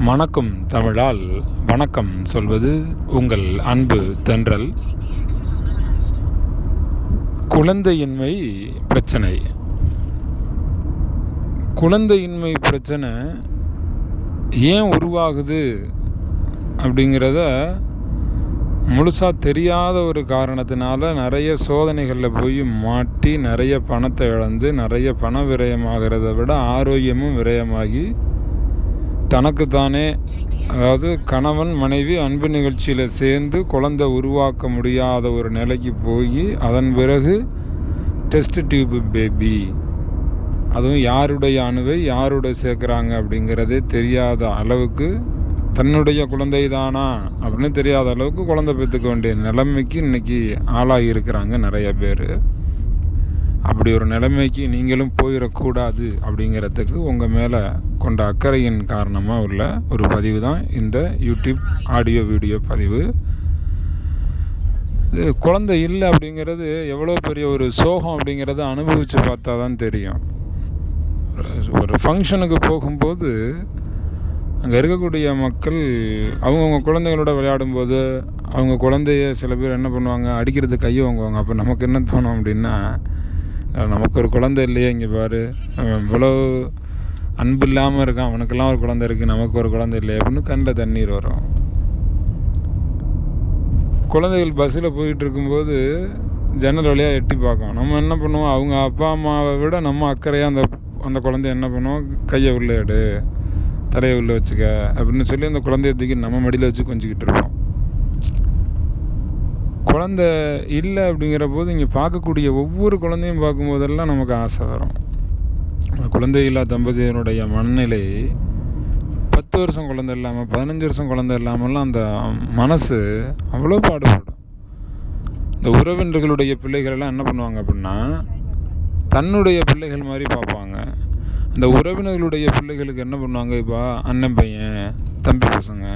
மணக்கும் தமிழால் வணக்கம் சொல்வது உங்கள் அன்பு தென்றல். குழந்தையின்மை பிரச்சனை. குழந்தையின்மை பிரச்சனை ஏன் உருவாகுது அப்படிங்கிறத முழுசாக தெரியாத ஒரு காரணத்தினால நிறைய சோதனைகளில் போய் மாட்டி நிறைய பணத்தை இழந்து நிறைய பண விரயமாகிறத விட ஆரோக்கியமும் விரயமாகி தனக்கு தானே அதாவது கணவன் மனைவி அன்பு நிகழ்ச்சியில் சேர்ந்து குழந்தை உருவாக்க முடியாத ஒரு நிலைக்கு போய் அதன் பிறகு டெஸ்ட் டியூப் பேபி. அதுவும் யாருடைய அணுவை யாருடைய சேர்க்குறாங்க அப்படிங்கிறதே தெரியாத அளவுக்கு தன்னுடைய குழந்தை தானா அப்படின்னு தெரியாத அளவுக்கு குழந்தை பெற்றுக்க வேண்டிய நிலைமைக்கு இன்றைக்கி ஆளாகி இருக்கிறாங்க நிறைய பேர். அப்படி ஒரு நிலைமைக்கு நீங்களும் போயிடக்கூடாது அப்படிங்கிறதுக்கு உங்கள் மேலே கொண்ட அக்கறையின் காரணமாக உள்ள ஒரு பதிவு தான் இந்த யூடியூப் ஆடியோ வீடியோ பதிவு. இது குழந்தை இல்லை அப்படிங்கிறது எவ்வளோ பெரிய ஒரு சோகம் அப்படிங்கிறத அனுபவித்து பார்த்தா தான் தெரியும். ஒரு ஃபங்க்ஷனுக்கு போகும்போது அங்கே இருக்கக்கூடிய மக்கள் அவங்கவுங்க குழந்தைங்களோட விளையாடும்போது அவங்க குழந்தைய சில பேர் என்ன பண்ணுவாங்க? அடிக்கிறது கையை வாங்குவாங்க. அப்போ நமக்கு என்ன தோணும் அப்படின்னா நமக்கு ஒரு குழந்தை இல்லையே இங்கே பாரு. அவன் இவ்வளோ அன்பு இல்லாமல் இருக்கான். அவனுக்கெல்லாம் ஒரு குழந்தை இருக்குது நமக்கு ஒரு குழந்தை இல்லையே அப்படின்னு கண்ணில் தண்ணீர் வரும். குழந்தைகள் பஸ்ஸில் போயிட்டு இருக்கும்போது ஜன்னல் வழியாக எட்டி பார்க்கும். நம்ம என்ன பண்ணுவோம்? அவங்க அப்பா அம்மாவை விட நம்ம அக்கறையாக அந்த அந்த குழந்தைய என்ன பண்ணுவோம்? கையை உள்ளே எடு தலையை உள்ளே வச்சுக்க அப்படின்னு சொல்லி அந்த குழந்தைய தூக்கி நம்ம மடியில் வச்சு கொஞ்சிக்கிட்டு இருப்போம். குழந்த இல்லை அப்படிங்கிற போது இங்கே பார்க்கக்கூடிய ஒவ்வொரு குழந்தையும் பார்க்கும்போதெல்லாம் நமக்கு ஆசை வரும். குழந்தை இல்லா தம்பதியினுடைய மனநிலை பத்து வருஷம் குழந்தை இல்லாமல் பதினஞ்சு வருஷம் குழந்தை இல்லாமல்லாம் அந்த மனசு அவ்வளோ பாடுபடும். இந்த உறவினர்களுடைய பிள்ளைகளெல்லாம் என்ன பண்ணுவாங்க அப்படின்னா தன்னுடைய பிள்ளைகள் மாதிரி பார்ப்பாங்க. அந்த உறவினர்களுடைய பிள்ளைகளுக்கு என்ன பண்ணுவாங்க இப்போ? அண்ணன் பையன் தம்பி பசங்க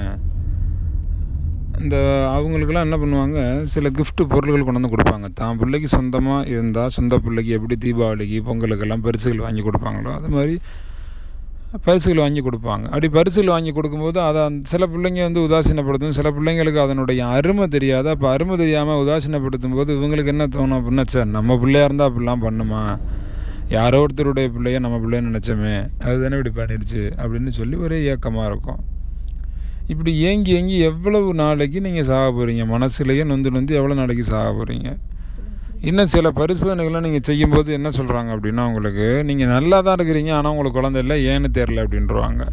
இந்த அவங்களுக்கெல்லாம் என்ன பண்ணுவாங்க? சில கிஃப்ட்டு பொருள்கள் கொண்டு வந்து கொடுப்பாங்க. தான் பிள்ளைக்கு சொந்தமாக இருந்தால் சொந்த பிள்ளைக்கு எப்படி தீபாவளிக்கு பொங்கலுக்கெல்லாம் பரிசுகள் வாங்கி கொடுப்பாங்களோ அது மாதிரி பரிசுகள் வாங்கி கொடுப்பாங்க. அப்படி பரிசுகள் வாங்கி கொடுக்கும்போது அதை சில பிள்ளைங்க வந்து உதாசீனப்படுத்தும். சில பிள்ளைங்களுக்கு அதனுடைய அருமை தெரியாது. அப்போ அருமை தெரியாமல் உதாசீனப்படுத்தும் போது இவங்களுக்கு என்ன தோணும் அப்படின்னா சார் நம்ம பிள்ளையாக இருந்தால் அப்படிலாம் பண்ணுமா? யாரோ ஒருத்தருடைய பிள்ளைய நம்ம பிள்ளைன்னு நினச்சோமே அது தானே இப்படி பண்ணிடுச்சு அப்படின்னு சொல்லி ஒரே ஏக்கமாக இருக்கும். இப்படி ஏங்கி ஏங்கி எவ்வளவு நாளைக்கு நீங்கள் சாக போகிறீங்க மனசுலேயே நொந்து நொந்து எவ்வளோ நாளைக்கு சாக போகிறீங்க இன்னும் சில பரிசோதனைகள்லாம் நீங்கள் செய்யும்போது என்ன சொல்கிறாங்க அப்படின்னா உங்களுக்கு நீங்கள் நல்லா தான் இருக்கிறீங்க ஆனால் உங்களுக்கு குழந்தை இல்லை ஏன்னு தெரில அப்படின்றவாங்க.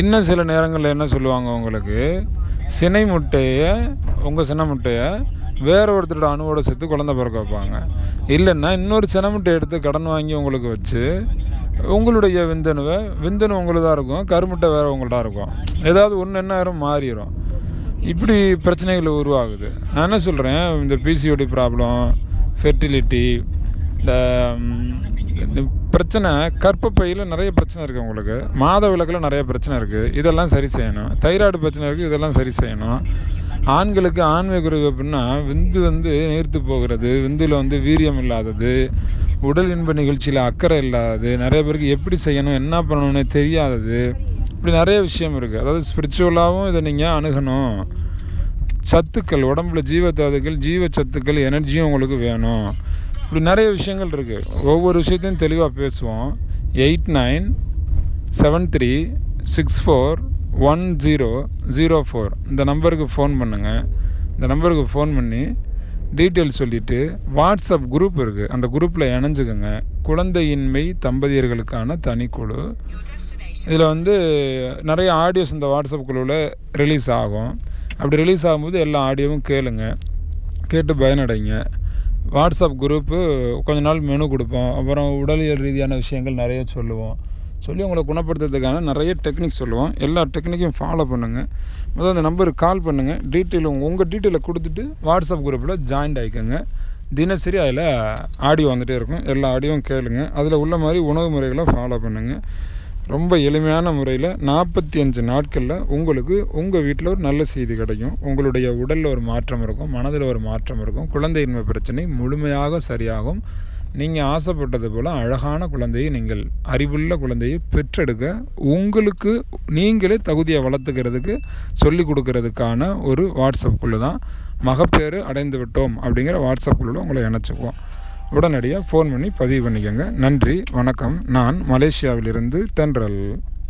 இன்னும் சில நேரங்களில் என்ன சொல்லுவாங்க உங்களுக்கு? சினை முட்டையை உங்கள் சினை முட்டையை வேறு ஒருத்தரோட அணுவோட சேர்த்து குழந்தை பிறக்க வைப்பாங்க. இல்லைன்னா இன்னொரு சினை முட்டை எடுத்து கடன் வாங்கி உங்களுக்கு வச்சு உங்களுடைய விந்தணுவை விந்தணு உங்களுதாக இருக்கும் கருமுட்டை வேறு உங்கள்தான் இருக்கும். ஏதாவது ஒன்று என்ன ஆயிரும் மாறிடும் இப்படி பிரச்சனைகள் உருவாகுது. நான் என்ன சொல்கிறேன் இந்த பிசிஓடி ப்ராப்ளம் ஃபெர்டிலிட்டி இந்த இந்த பிரச்சனை கற்பப்பையில் நிறைய பிரச்சனை இருக்குது உங்களுக்கு. மாத விளக்கில் நிறைய பிரச்சனை இருக்குது இதெல்லாம் சரி செய்யணும். தைராய்டு பிரச்சனை இருக்குது இதெல்லாம் சரி செய்யணும். ஆண்களுக்கு ஆண்மை குறைவு அப்படின்னா விந்து வந்து நீர்த்து போகிறது விந்தில் வந்து வீரியம் இல்லாதது உடல் இன்ப நிகழ்ச்சியில் அக்கறை இல்லாதது நிறைய பேருக்கு எப்படி செய்யணும் என்ன பண்ணணும்னு தெரியாதது இப்படி நிறைய விஷயம் இருக்குது அதாவது ஸ்பிரிச்சுவலாகவும் இதை நீங்கள் அணுகணும். சத்துக்கள் உடம்புல ஜீவத்தாதுக்கள் ஜீவ சத்துக்கள் எனர்ஜியும் உங்களுக்கு வேணும். இப்படி நிறைய விஷயங்கள் இருக்குது ஒவ்வொரு விஷயத்தையும் தெளிவாக பேசுவோம். Eight nine seven three six four one zero zero four. இந்த நம்பருக்கு ஃபோன் பண்ணுங்கள் இந்த நம்பருக்கு ஃபோன் பண்ணி டீட்டெயில் சொல்லிவிட்டு வாட்ஸ்அப் குரூப் இருக்குது அந்த குரூப்பில் இணைஞ்சுக்கோங்க. குழந்தையின்மை தம்பதியர்களுக்கான தனிக்குழு. இதில் வந்து நிறைய ஆடியோஸ் இந்த வாட்ஸ்அப் குழுவில் ரிலீஸ் ஆகும். அப்படி ரிலீஸ் ஆகும்போது எல்லா ஆடியோவும் கேளுங்க. கேட்டு பயனடைங்க. வாட்ஸ்அப் குரூப்பு கொஞ்ச நாள் மெனு கொடுப்போம். அப்புறம் உடலியல் ரீதியான விஷயங்கள் நிறைய சொல்லுவோம். சொல்லி உங்களை குணப்படுத்துறதுக்கான நிறைய டெக்னிக் சொல்லுவோம். எல்லா டெக்னிக்கையும் ஃபாலோ பண்ணுங்கள் முதல்ல அந்த நம்பருக்கு கால் பண்ணுங்கள் டீட்டெயில் உங்கள் டீட்டெயிலை கொடுத்துட்டு வாட்ஸ்அப் குரூப்பில் ஜாயின்ட் ஆகிக்கோங்க தினசரி அதில் ஆடியோ வந்துகிட்டே இருக்கும். எல்லா ஆடியோவும் கேளுங்க. அதில் உள்ள மாதிரி உணவு முறைகளை ஃபாலோ பண்ணுங்கள் ரொம்ப எளிமையான முறையில் நாற்பத்தி அஞ்சு நாட்களில் உங்களுக்கு உங்கள் வீட்டில் ஒரு நல்ல செய்தி கிடைக்கும். உங்களுடைய உடலில் ஒரு மாற்றம் இருக்கும். மனதில் ஒரு மாற்றம் இருக்கும். குழந்தையின்மை பிரச்சனை முழுமையாக சரியாகும். நீங்கள் ஆசைப்பட்டது போல் அழகான குழந்தையை நீங்கள் அறிவுள்ள குழந்தையை பெற்றெடுக்க உங்களுக்கு நீங்களே தகுதியை வளர்த்துக்கிறதுக்கு சொல்லி கொடுக்கறதுக்கான ஒரு வாட்ஸ்அப் குழு தான். மகப்பேறு அடைந்து விட்டோம் அப்படிங்கிற வாட்ஸ்அப் குழுவில் உங்களை இணைச்சிக்குவோம். உடனடியாக ஃபோன் பண்ணி பதிவு பண்ணிக்கோங்க. நன்றி வணக்கம். நான் மலேசியாவிலிருந்து தென்றல்.